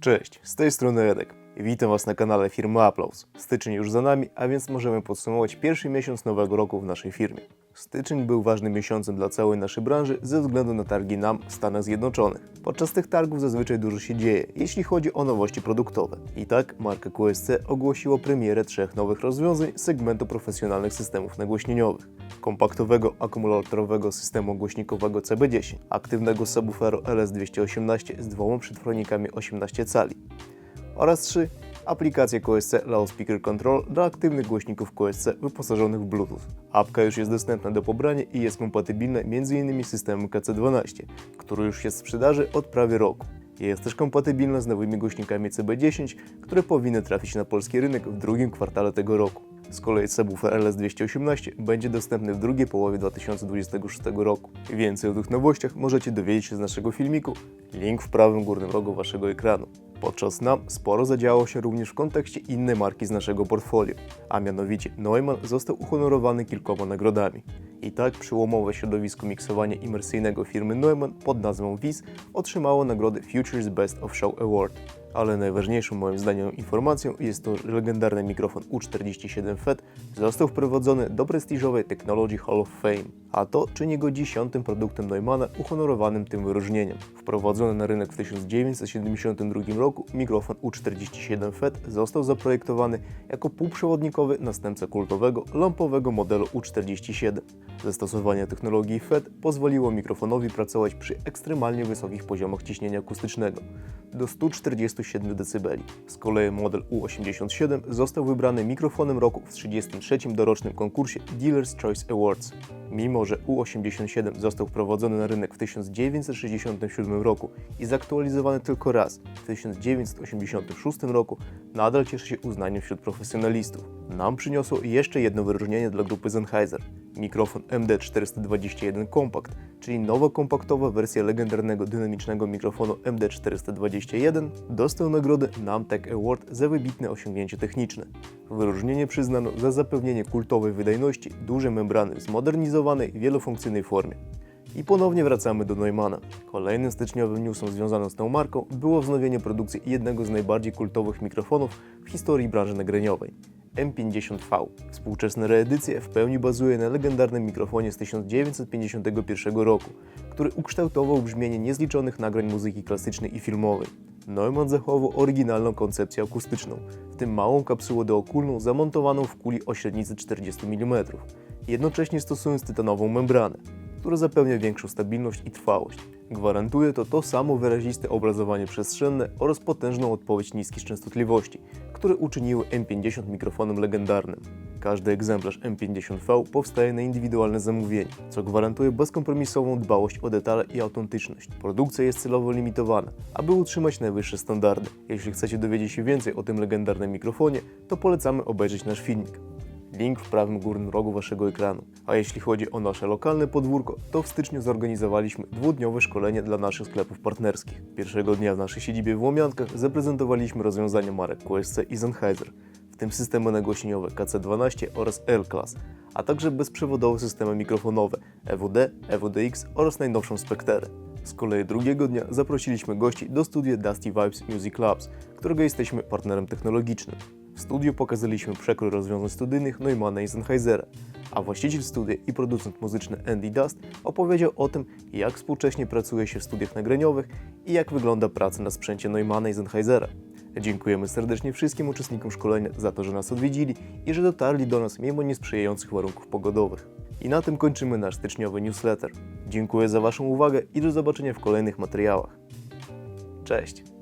Cześć, z tej strony Edek. Witam Was na kanale firmy Applause. Styczeń już za nami, a więc możemy podsumować pierwszy miesiąc nowego roku w naszej firmie. Styczeń był ważnym miesiącem dla całej naszej branży ze względu na targi NAM w Stanach Zjednoczonych. Podczas tych targów zazwyczaj dużo się dzieje, jeśli chodzi o nowości produktowe. I tak marka QSC ogłosiła premierę trzech nowych rozwiązań segmentu profesjonalnych systemów nagłośnieniowych. Kompaktowego akumulatorowego systemu głośnikowego CB10, aktywnego subwoofera LS218 z dwoma przetwornikami 18 cali, oraz 3. Aplikację QSC Loudspeaker Control dla aktywnych głośników QSC wyposażonych w Bluetooth. Apka już jest dostępna do pobrania i jest kompatybilna m.in. z systemem KC12, który już jest w sprzedaży od prawie roku. Jest też kompatybilna z nowymi głośnikami CB10, które powinny trafić na polski rynek w drugim kwartale tego roku. Z kolei subwoofer LS218 będzie dostępny w drugiej połowie 2026 roku. Więcej o tych nowościach możecie dowiedzieć się z naszego filmiku, link w prawym górnym rogu waszego ekranu. Podczas NAM sporo zadziało się również w kontekście innej marki z naszego portfolio, a mianowicie Neumann został uhonorowany kilkoma nagrodami. I tak przełomowe środowisko miksowania imersyjnego firmy Neumann pod nazwą WIS otrzymało nagrodę Futures Best of Show Award. Ale najważniejszą moim zdaniem informacją jest to, że legendarny mikrofon U47 FET został wprowadzony do prestiżowej Technology Hall of Fame, a to czyni go dziesiątym produktem Neumanna uhonorowanym tym wyróżnieniem. Wprowadzony na rynek w 1972 roku mikrofon U47 FET został zaprojektowany jako półprzewodnikowy następca kultowego lampowego modelu U47. Zastosowanie technologii FET pozwoliło mikrofonowi pracować przy ekstremalnie wysokich poziomach ciśnienia akustycznego do 147 dB. Z kolei model U87 został wybrany mikrofonem roku w 33. dorocznym konkursie Dealer's Choice Awards. Mimo, że U87 został wprowadzony na rynek w 1967 roku i zaktualizowany tylko raz w 1986 roku, nadal cieszy się uznaniem wśród profesjonalistów. Nam przyniosło jeszcze jedno wyróżnienie dla grupy Sennheiser. Mikrofon MD421 Compact, czyli nowa kompaktowa wersja legendarnego dynamicznego mikrofonu MD421, dostał nagrodę Namtech Award za wybitne osiągnięcie techniczne. Wyróżnienie przyznano za zapewnienie kultowej wydajności dużej membrany w zmodernizowanej, wielofunkcyjnej formie. I ponownie wracamy do Neumana. Kolejnym styczniowym newsem związanym z tą marką było wznowienie produkcji jednego z najbardziej kultowych mikrofonów w historii branży nagraniowej. M50V. Współczesna reedycja w pełni bazuje na legendarnym mikrofonie z 1951 roku, który ukształtował brzmienie niezliczonych nagrań muzyki klasycznej i filmowej. Neumann zachował oryginalną koncepcję akustyczną, w tym małą kapsułę dookulną zamontowaną w kuli o średnicy 40 mm, jednocześnie stosując tytanową membranę, która zapewnia większą stabilność i trwałość. Gwarantuje to to samo wyraziste obrazowanie przestrzenne oraz potężną odpowiedź niskiej częstotliwości, które uczyniły M50 mikrofonem legendarnym. Każdy egzemplarz M50V powstaje na indywidualne zamówienie, co gwarantuje bezkompromisową dbałość o detale i autentyczność. Produkcja jest celowo limitowana, aby utrzymać najwyższe standardy. Jeśli chcecie dowiedzieć się więcej o tym legendarnym mikrofonie, to polecamy obejrzeć nasz filmik. Link w prawym górnym rogu waszego ekranu. A jeśli chodzi o nasze lokalne podwórko, to w styczniu zorganizowaliśmy dwudniowe szkolenie dla naszych sklepów partnerskich. Pierwszego dnia w naszej siedzibie w Łomiankach zaprezentowaliśmy rozwiązania marek QSC i Sennheiser, w tym systemy nagłośnieniowe KC12 oraz L-Class, a także bezprzewodowe systemy mikrofonowe EWD, EWDX oraz najnowszą Spekterę. Z kolei drugiego dnia zaprosiliśmy gości do studia Dusty Vibes Music Labs, którego jesteśmy partnerem technologicznym. W studiu pokazaliśmy przekrój rozwiązań studyjnych Neumana i Sennheisera, a właściciel studia i producent muzyczny Andy Dust opowiedział o tym, jak współcześnie pracuje się w studiach nagraniowych i jak wygląda praca na sprzęcie Neumana i Sennheisera. Dziękujemy serdecznie wszystkim uczestnikom szkolenia za to, że nas odwiedzili i że dotarli do nas mimo niesprzyjających warunków pogodowych. I na tym kończymy nasz styczniowy newsletter. Dziękuję za Waszą uwagę i do zobaczenia w kolejnych materiałach. Cześć!